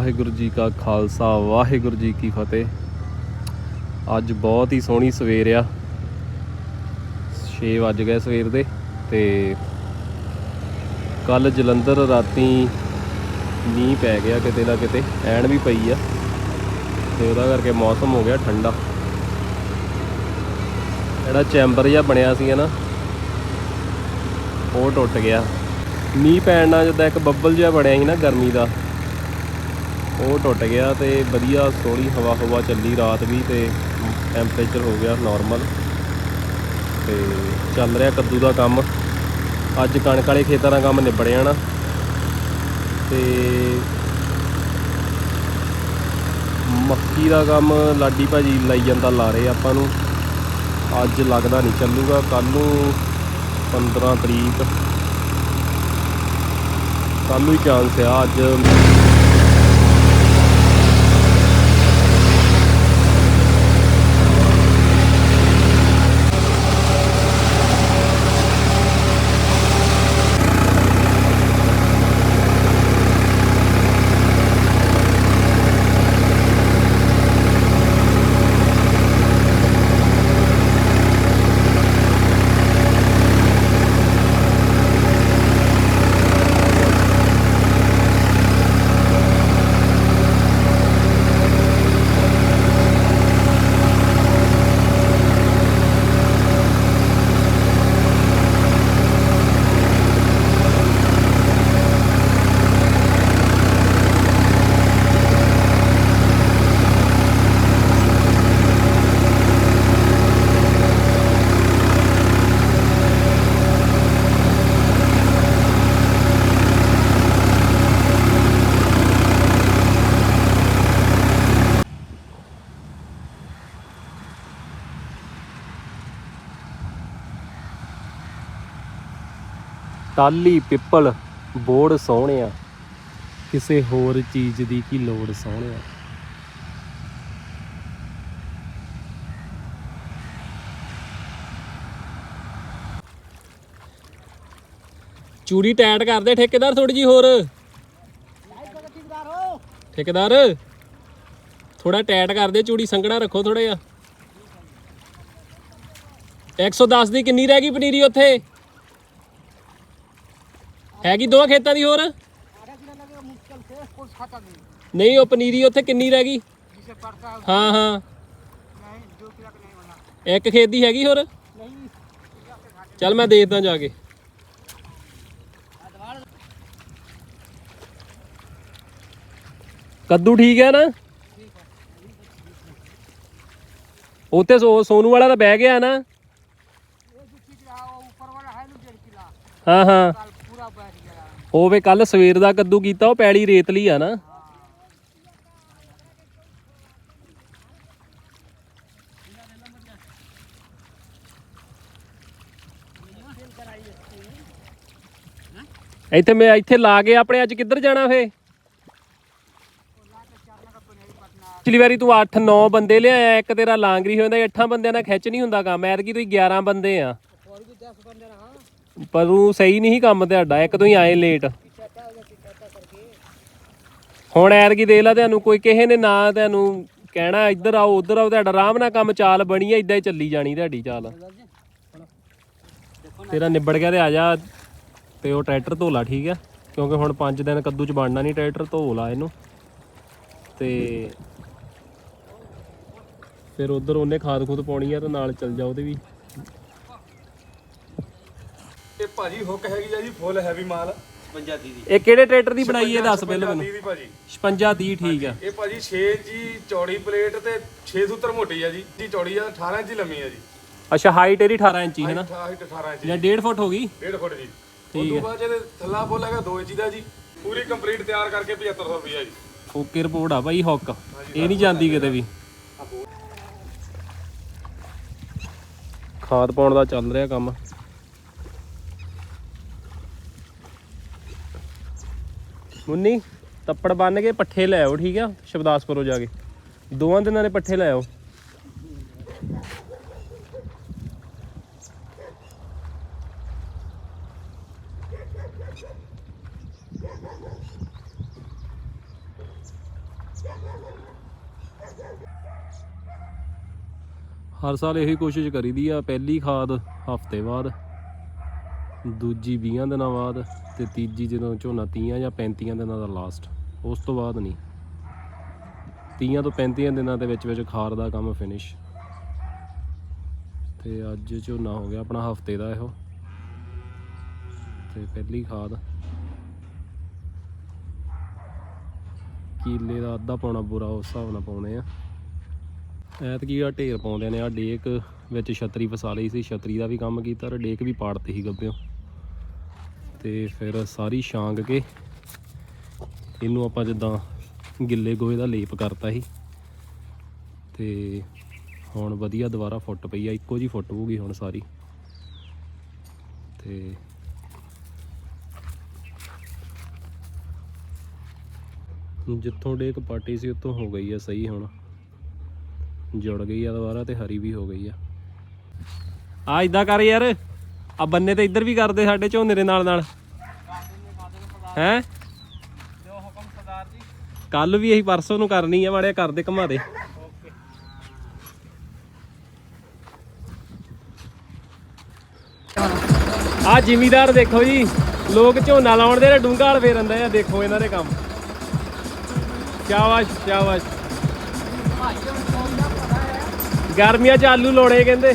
ਵਾਹਿਗੁਰੂ ਜੀ ਕਾ ਖਾਲਸਾ, ਵਾਹਿਗੁਰੂ ਜੀ ਕੀ ਫਤਿਹ। ਅੱਜ ਬਹੁਤ ਹੀ ਸੋਹਣੀ ਸਵੇਰ ਆ। 6 ਵੱਜ ਗਏ ਸਵੇਰ ਦੇ ਤੇ ਕੱਲ ਜਲੰਧਰ ਰਾਤੀ ਮੀਂਹ ਪੈ ਗਿਆ ਕਿਤੇ ਨਾ ਕਿਤੇ, ਐਨ ਵੀ ਪਈ ਆ ਤੇ ਉਹਦਾ ਕਰਕੇ ਮੌਸਮ ਹੋ ਗਿਆ ਠੰਡਾ। ਜਿਹੜਾ ਚੈਂਬਰ ਜਿਹਾ ਬਣਿਆ ਸੀ ਨਾ, ਉਹ ਟੁੱਟ ਗਿਆ। ਮੀਂਹ ਪੈਣ ਨਾਲ ਜਿੱਦਾਂ ਇੱਕ ਬੱਬਲ ਜਿਹਾ ਬਣਿਆ ਸੀ ਨਾ ਗਰਮੀ ਦਾ। ਉਹ ਟੁੱਟ ਗਿਆ ਤੇ ਵਧੀਆ ਸੋਹਣੀ ਹਵਾ ਹਵਾ ਚੱਲੀ ਰਾਤ ਵੀ ਤੇ ਟੈਂਪਰੇਚਰ ਹੋ ਗਿਆ ਨਾਰਮਲ ਤੇ ਚੱਲ ਰਿਹਾ ਕੱਦੂ ਦਾ ਕੰਮ। ਅੱਜ ਕਣਕ ਵਾਲੇ ਖੇਤਾਂ ਦਾ ਕੰਮ ਨਿਬੜ ਜਾਣਾ ਤੇ ਮੱਕੀ ਦਾ ਕੰਮ ਲਾਡੀ ਭਾਜੀ ਲਾਈ ਜਾਂਦਾ ਲਾ ਰਹੇ ਆਪਾਂ ਨੂੰ। ਅੱਜ ਲੱਗਦਾ ਨਹੀਂ ਚੱਲੂਗਾ ਕੱਲ ਨੂੰ 15 ਤਰੀਕ। ਕੱਲ ਨੂੰ ਹੀ ਚਾਂਸ ਆ, ਅੱਜ ਟਾਲੀ ਪਿੱਪਲ ਬੋੜ ਸੋਹਣਿਆ, ਕਿਸੇ ਹੋਰ ਚੀਜ਼ ਦੀ ਕੀ ਲੋੜ ਸੋਹਣਿਆ। ਚੂੜੀ ਟਾਈਟ ਕਰਦੇ ਠੇਕੇਦਾਰ ਥੋੜੀ ਜੀ ਹੋਰ। ਠੇਕੇਦਾਰ ਥੋੜਾ ਟਾਈਟ ਕਰਦੇ, ਚੂੜੀ ਸੰਘਣਾ ਰੱਖੋ ਥੋੜਾ ਜਿਹਾ। 110 ਦੀ ਕਿੰਨੀ ਰਹਿ ਗਈ ਪਨੀਰੀ ਉੱਥੇ? ਹੈਗੀ ਦੋ ਖੇਤਾਂ ਦੀ ਹੋਰ? ਨਹੀਂ, ਉਹ ਪਨੀਰੀ ਉੱਥੇ ਕਿੰਨੀ ਰਹਿ ਗਈ? ਹਾਂ ਹਾਂ। ਇੱਕ ਖੇਤ ਦੀ ਹੈਗੀ ਹੋਰ? ਚੱਲ ਮੈਂ ਦੇਖਦਾ ਜਾ ਕੇ। ਕੱਦੂ ਠੀਕ ਹੈ ਨਾ? ਉੱਥੇ ਸੋ- ਸੋਨੂ ਵਾਲਾ ਤਾਂ ਬਹਿ ਗਿਆ ਨਾ। ਹਾਂ ਹਾਂ। ਉਹ ਹੋਵੇ ਕੱਲ ਸਵੇਰ ਦਾ ਕੱਦੂ ਕੀਤਾ, ਉਹ ਪੈਲੀ ਰੇਤਲੀ ਆ ਨਾ। ਇੱਥੇ ਮੈਂ, ਇੱਥੇ ਲਾ ਕੇ ਆਪਣੇ ਅੱਜ ਕਿੱਧਰ ਜਾਣਾ ਫੇ? ਪਿਛਲੀ ਵਾਰੀ ਤੂੰ 8-9 ਬੰਦੇ ਲਿਆਇਆ, ਇੱਕ ਤੇਰਾ ਲਾਂਗਰੀ ਹੋ ਜਾਂਦਾ 8 ਬੰਦਿਆਂ ਨਾਲ ਖਿੱਚ ਨਹੀਂ ਹੁੰਦਾ ਕੰਮ, ਐਤਕੀ ਤੁਸੀਂ 11 ਬੰਦੇ ਆ। ਪਰ ਉਹ ਸਹੀ ਨਹੀਂ ਸੀ ਕੰਮ ਤੁਹਾਡਾ, ਇੱਕ ਤੋਂ ਹੀ ਆਏ ਲੇਟ ਹੁਣ ਐਤਕੀ ਦੇਖ ਲਾ ਤੁਹਾਨੂੰ, ਕੋਈ ਕਿਸੇ ਨੇ ਨਾ ਤੁਹਾਨੂੰ ਕਹਿਣਾ, ਇੱਧਰ ਆਓ, ਉੱਧਰ ਆਓ, ਤੁਹਾਡਾ ਆਰਾਮ ਨਾਲ ਕੰਮ ਚਾਲ ਬਣੀ ਆ ਇਦਾਂ ਹੀ ਚੱਲੀ ਜਾਣੀ ਤੁਹਾਡੀ ਚਾਲ। ਤੇਰਾ ਨਿਬੜ ਗਿਆ ਤੇ ਆ ਜਾ, ਤੇ ਉਹ ਟਰੈਕਟਰ ਧੋ ਲਾ, ਠੀਕ ਆ? ਕਿਉਂਕਿ ਹੁਣ 5 ਦਿਨ ਕੱਦੂ ਚ ਬਣਨਾ ਨਹੀਂ, ਟਰੈਕਟਰ ਧੋ ਲਾ ਇਹਨੂੰ। ਤੇ ਫਿਰ ਉਧਰ ਉਹਨੇ ਖਾਦ ਖੁਦ ਪਾਉਣੀ ਆ ਤੇ ਨਾਲ ਚੱਲ ਜਾ ਉਹਦੇ ਵੀ। ਇਹ ਭਾਜੀ ਹੁੱਕ ਹੈਗੀ ਆ ਜੀ ਫੁੱਲ ਹੈਵੀ ਮਾਲ। ਇਹ ਕਿਹੜੇ ਟਰੈਕਟਰ ਦੀ ਬਣਾਈ ਇਹ ਦੱਸ ਪਹਿਲਾਂ ਮੈਨੂੰ। 50 ਦੀ ਭਾਜੀ। 56 30 ਠੀਕ ਆ। ਇਹ ਭਾਜੀ 6 ਜੀ ਚੌੜੀ ਪਲੇਟ ਤੇ 6 ਸੂਤਰ ਮੋਟੀ ਆ ਜੀ। ਜੀ ਚੌੜੀ ਆ 18 ਇੰਚ ਲੰਮੀ ਆ ਜੀ। ਅੱਛਾ ਹਾਈਟ ਇਹਦੀ 18 ਇੰਚੀ ਹੈ ਨਾ? 18 18 ਇੰਚ। ਜਾਂ 1.5 ਫੁੱਟ ਹੋ ਗਈ? 1.5 ਫੁੱਟ ਜੀ। ਉਸ ਤੋਂ ਬਾਅਦ ਇਹਦੇ ਥੱਲਾ ਫੁੱਲ ਹੈਗਾ 2 ਇੰਚ ਦਾ ਜੀ। ਪੂਰੀ ਕੰਪਲੀਟ ਤਿਆਰ ਕਰਕੇ 7500 ਰੁਪਈਆ ਜੀ। ਓਕੇ ਰਿਪੋਰਟ ਆ ਬਾਈ ਹੁੱਕ ਇਹ ਨਹੀਂ ਜਾਂਦੀ ਕਿਤੇ ਵੀ। ਖਾਦ ਪਾਉਣ ਦਾ ਚੱਲ ਰਿਹਾ ਕੰਮ। ਮੁੰਨੀ ਤੱਪੜ ਬੰਨ ਕੇ ਪੱਠੇ ਲੈ ਆਓ, ਠੀਕ ਆ? ਸ਼ਬਦਾਸਪੁਰੋਂ ਜਾ ਕੇ। ਦੋਵਾਂ ਦਿਨਾਂ ਦੇ ਪੱਠੇ ਲੈ ਆਓ। ਹਰ ਸਾਲ ਇਹੀ ਕੋਸ਼ਿਸ਼ ਕਰੀਦੀ ਆ, ਪਹਿਲੀ ਖਾਦ ਹਫ਼ਤੇ ਬਾਅਦ। ਦੂਜੀ 20 ਦਿਨਾਂ ਬਾਅਦ ਤੇ ਤੀਜੀ ਜਦੋਂ ਝੋਨਾ 30 ਜਾਂ 35 ਦਿਨਾਂ ਦਾ ਲਾਸਟ ਉਸ ਤੋਂ ਬਾਅਦ ਨਹੀਂ। 30 ਤੋਂ 35 ਦਿਨਾਂ ਦੇ ਵਿੱਚ ਵਿੱਚ ਖਾਰ ਦਾ ਕੰਮ ਫਿਨਿਸ਼ ਤੇ ਅੱਜ ਝੋਨਾ ਹੋ ਗਿਆ ਆਪਣਾ ਹਫ਼ਤੇ ਦਾ ਇਹੋ। ਤੇ ਪਹਿਲੀ ਖਾਦ। ਕੀਲੇ ਦਾ ਅੱਧਾ ਪਾਉਣਾ ਬੁਰਾ ਉਸ ਹਿਸਾਬ ਨਾਲ ਪਾਉਣੇ ਆ। ਐਤਕੀ ਆ ਢੇਰ ਪਾਉਂਦੇ ਨੇ, ਆ ਡੇਕ ਵਿੱਚ ਛਤਰੀ ਫਸਾ ਲਈ ਸੀ, ਛਤਰੀ ਦਾ ਵੀ ਕੰਮ ਕੀਤਾ ਤੇ ਡੇਕ ਵੀ ਪਾੜਤੀ ਸੀ ਗੱਬਿਓ ਤੇ ਫਿਰ ਸਾਰੀ ਛਾਂਗ ਕੇ ਇਹਨੂੰ ਆਪਾਂ ਜਿੱਦਾਂ ਗਿੱਲੇ ਗੋਹੇ ਦਾ ਲੇਪ ਕਰਤਾ ਸੀ। ਤੇ ਹੁਣ ਵਧੀਆ ਦੁਬਾਰਾ ਫੁੱਟ ਪਈ ਆ, ਇੱਕੋ ਜੀ ਫੁੱਟ ਪਊਗੀ ਹੁਣ ਸਾਰੀ। ਤੇ ਜਿੱਥੋਂ ਡੇਕ ਪਾਟੀ ਸੀ, ਉੱਥੋਂ ਹੋ ਗਈ ਆ ਸਹੀ ਹੁਣ। ਜੁੜ ਗਈ ਆ ਦੁਬਾਰਾ ਤੇ ਹਰੀ ਵੀ ਹੋ ਗਈ ਆ। ਆ ਇਦਾਂ ਕਰ ਯਾਰ। ਆ ਬੰਨੇ ਤੇ ਇੱਧਰ ਵੀ ਕਰਦੇ ਸਾਡੇ ਝੋਨੇ ਦੇ ਨਾਲ ਨਾਲ। ਹੈ? ਕੱਲ ਵੀ ਅਸੀਂ ਪਰਸੋਂ ਨੂੰ ਕਰਨੀ ਆ ਮਾੜੇ ਕਰਦੇ ਘਮਾ ਦੇ ਆ ਜ਼ਿਮੀਦਾਰ ਦੇਖੋ ਜੀ, ਲੋਕ ਝੋਨਾ ਲਾਉਣ ਦੇ ਡੂੰਘਾ ਵਾਲ ਫੇਰ ਆਂਦੇ ਆ, ਦੇਖੋ ਇਹਨਾਂ ਦੇ ਕੰਮ। ਸ਼ਾਬਾਸ਼ ਸ਼ਾਬਾਸ਼। ਗਰਮੀਆਂ ਚ ਆਲੂ ਲੋੜੇ ਕਹਿੰਦੇ।